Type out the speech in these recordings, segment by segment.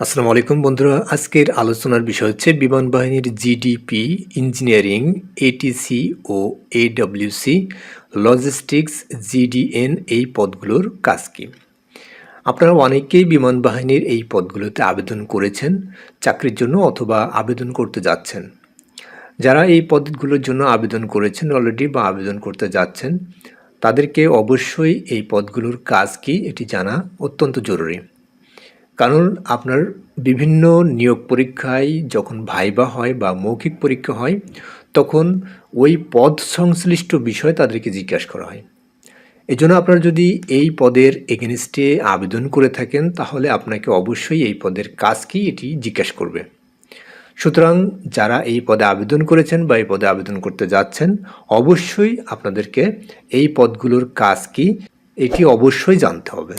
আসসালামু আলাইকুম বন্ধুরা, আজকের আলোচনার বিষয় হচ্ছে বিমান বাহিনীর জিডিপি ইঞ্জিনিয়ারিং এটিসি ও এডব্লিউসি লজিস্টিক্স জিডিএন এই পদগুলোর কাজ কী? আপনারা অনেকেই বিমান বাহিনীর এই পদগুলোতে আবেদন করেছেন, চাকরির জন্য অথবা আবেদন করতে যাচ্ছেন। যারা এই পদগুলোর জন্য আবেদন করেছেন অলরেডি বা আবেদন করতে যাচ্ছেন, তাদেরকে অবশ্যই এই পদগুলোর কাজ কী, এটি জানা অত্যন্ত জরুরি। কারণ আপনার বিভিন্ন নিয়োগ পরীক্ষায় যখন ভাইবা হয় বা মৌখিক পরীক্ষা হয়, তখন ওই পদ সংশ্লিষ্ট বিষয় তাদেরকে জিজ্ঞাসা করা হয়। এই জন্য আপনারা যদি এই পদের এগেনস্টে আবেদন করে থাকেন, তাহলে আপনাকে অবশ্যই এই পদের কাজ কি এটি জিজ্ঞাসা করবে। সুতরাং যারা এই পদে আবেদন করেছেন বা এই পদে আবেদন করতে যাচ্ছেন, অবশ্যই আপনাদেরকে এই পদগুলোর কাজ কি, এটি অবশ্যই জানতে হবে।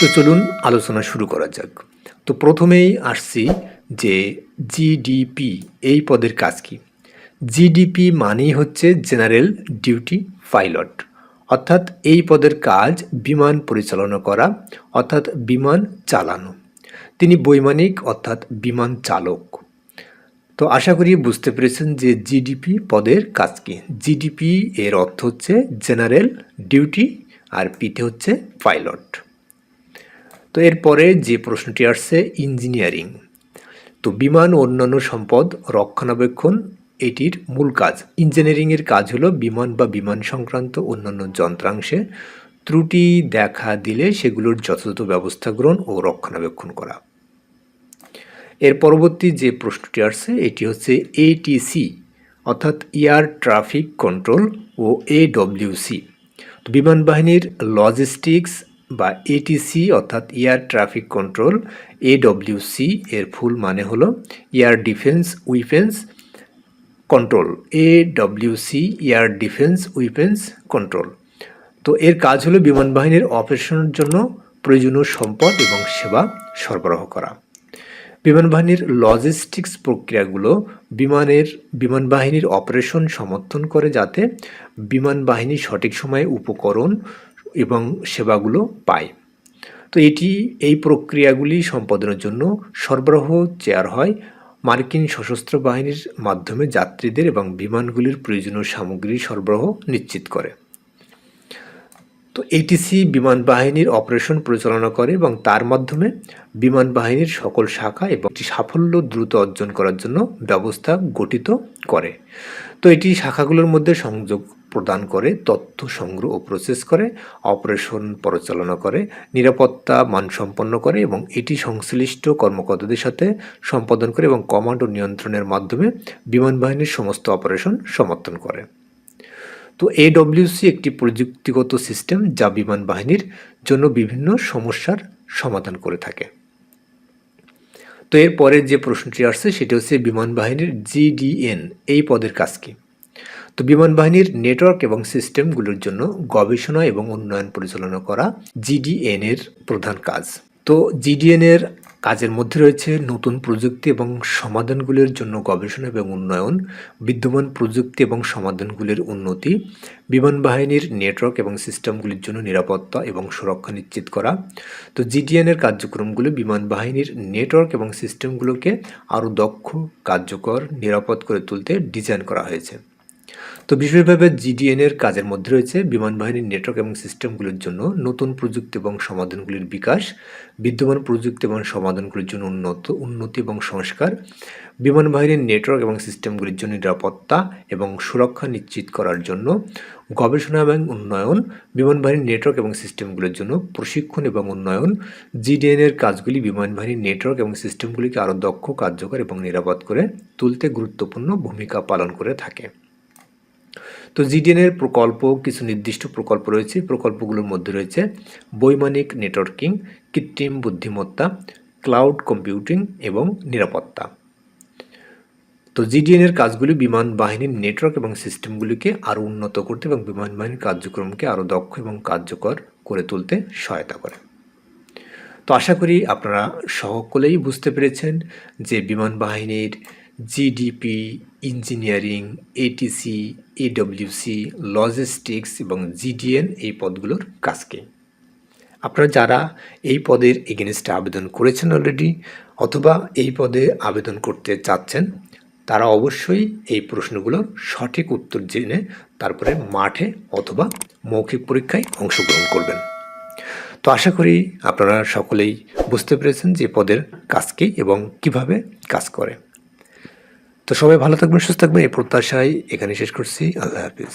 তো চলুন আলোচনা শুরু করা যাক। তো প্রথমেই আসছি যে জিডিপি এই পদের কাজ কি? জিডিপি মানেই হচ্ছে জেনারেল ডিউটি পাইলট অর্থাৎ এই পদের কাজ বিমান পরিচালনা করা, অর্থাৎ বিমান চালানো। তিনি বৈমানিক, অর্থাৎ বিমান চালক। তো আশা করি বুঝতে পেরেছেন যে জিডিপি পদের কাজ কি। জিডিপি এর অর্থ হচ্ছে জেনারেল ডিউটি আর পিতে হচ্ছে পাইলট তো এরপরে যে প্রশ্নটি আসছে, ইঞ্জিনিয়ারিং। তো বিমান অন্যান্য সম্পদ রক্ষণাবেক্ষণ, এটির মূল কাজ। ইঞ্জিনিয়ারিংয়ের কাজ হলো বিমান বা বিমান সংক্রান্ত অন্যান্য যন্ত্রাংশে ত্রুটি দেখা দিলে সেগুলোর যথাযথ ব্যবস্থা গ্রহণ ও রক্ষণাবেক্ষণ করা। এর পরবর্তী যে প্রশ্নটি আসছে, এটি হচ্ছে এটিসি অর্থাৎ এয়ার ট্রাফিক কন্ট্রোল ও এডব্লিউসি বিমান বাহিনীর লজিস্টিক্স বা এটিসি অর্থাৎ এয়ার ট্রাফিক কন্ট্রোল এডব্লিউসি এর ফুল মানে হলো air defence weapons control AWC air defence weapons control তো এর কাজ হলো বিমান বাহিনীর অপারেশনের জন্য প্রয়োজনীয় সম্পদ এবং সেবা সরবরাহ করা। বিমান বাহিনীর লজিস্টিক্স প্রক্রিয়াগুলো বিমানের বিমান বাহিনীর অপারেশন সমর্থন করে যাতে বিমান বাহিনী সঠিক সময়ে উপকরণ এবং সেবাগুলো পায়। তো এটি, এই প্রক্রিয়াগুলি সম্পাদনের জন্য সরবরাহ চেয়ার হয় মার্কিন সশস্ত্র বাহিনীর মাধ্যমে যাত্রীদের এবং বিমানগুলির প্রয়োজনীয় সামগ্রী সরবরাহ নিশ্চিত করে। তো এটিসি বিমান বাহিনীর অপারেশন পরিচালনা করে এবং তার মাধ্যমে বিমান বাহিনীর সকল শাখা এবং একটি সাফল্য দ্রুত অর্জন করার জন্য ব্যবস্থা গঠিত করে। তো এটি শাখাগুলোর মধ্যে সংযোগ প্রদান করে, তথ্য সংগ্রহ ও প্রসেস করে অপারেশন পরিচালনা করে, নিরাপত্তা মানসম্পন্ন করে এবং এটি সংশ্লিষ্ট কর্মকর্তাদের সাথে সম্পাদন করে এবং কমান্ড ও নিয়ন্ত্রণের মাধ্যমে বিমান বাহিনীর সমস্ত অপারেশন সমর্থন করে। তো এডব্লিউসি একটি প্রযুক্তিগত সিস্টেম যা বিমান বাহিনীর জন্য বিভিন্ন সমস্যার সমাধান করে থাকে। তো এরপরে যে প্রশ্নটি আসছে, সেটি হচ্ছে বিমান বাহিনীর জিডিএন এই পদের কাজ কী? তো বিমান বাহিনীর নেটওয়ার্ক এবং সিস্টেমগুলোর জন্য গবেষণা এবং উন্নয়ন পরিচালনা করা জিডিএন এর প্রধান কাজ। তো জিডিএন এর কাজের মধ্যে রয়েছে নতুন প্রযুক্তি এবং সমাধানগুলির জন্য গবেষণা এবং উন্নয়ন, বিদ্যমান প্রযুক্তি এবং সমাধানগুলির উন্নতি, বিমান বাহিনীর নেটওয়ার্ক এবং সিস্টেমগুলির জন্য নিরাপত্তা এবং সুরক্ষা নিশ্চিত করা। তো জিডিএনের কার্যক্রমগুলো বিমান বাহিনীর নেটওয়ার্ক এবং সিস্টেমগুলোকে আরও দক্ষ, কার্যকর, নিরাপদ করে তুলতে ডিজাইন করা হয়েছে। তো বিশেষভাবে জিডিএনের কাজের মধ্যে রয়েছে বিমান বাহিনীর নেটওয়ার্ক এবং সিস্টেমগুলির জন্য নতুন প্রযুক্তি এবং সমাধানগুলির বিকাশ, বিদ্যমান প্রযুক্তি এবং সমাধানগুলির জন্য উন্নত, উন্নতি এবং সংস্কার বিমান বাহিনীর নেটওয়ার্ক এবং সিস্টেমগুলির জন্য নিরাপত্তা এবং সুরক্ষা নিশ্চিত করার জন্য গবেষণা এবং উন্নয়ন বিমান বাহিনীর নেটওয়ার্ক এবং সিস্টেমগুলির জন্য প্রশিক্ষণ এবং উন্নয়ন জিডিএন এর কাজগুলি বিমান বাহিনীর নেটওয়ার্ক এবং সিস্টেমগুলিকে আরও দক্ষ, কার্যকর এবং নিরাপদ করে তুলতে গুরুত্বপূর্ণ ভূমিকা পালন করে থাকে। তো জিডিএনের প্রকল্প, কিছু নির্দিষ্ট প্রকল্প রয়েছে। প্রকল্পগুলোর মধ্যে রয়েছে বৈমানিক নেটওয়ার্কিং, কৃত্রিম বুদ্ধিমত্তা, ক্লাউড কম্পিউটিং এবং নিরাপত্তা। তো জিডিএনের কাজগুলি বিমান বাহিনীর নেটওয়ার্ক এবং সিস্টেমগুলিকে আরও উন্নত করতে এবং বিমান বাহিনীর কার্যক্রমকে আরও দক্ষ এবং কার্যকর করে তুলতে সহায়তা করে। তো আশা করি আপনারা সকলেই বুঝতে পেরেছেন যে বিমান বাহিনীর GDP engineering ATC AWC logistics এবং জিডিএন এই পদগুলোর কাজকে। আপনারা যারা এই পদের এগেনস্টে আবেদন করেছেন অলরেডি অথবা এই পদে আবেদন করতে চাচ্ছেন, তারা অবশ্যই এই প্রশ্নগুলোর সঠিক উত্তর জেনে তারপরে মাঠে অথবা মৌখিক পরীক্ষায় অংশগ্রহণ করবেন। তো আশা করি আপনারা সকলেই বুঝতে পেরেছেন যে পদের কাজ কী এবং কীভাবে কাজ করে। তো সবাই ভালো থাকবেন সুস্থ থাকবেন। এই প্রত্যাশায় এখানে শেষ করছি। আল্লাহ হাফিজ।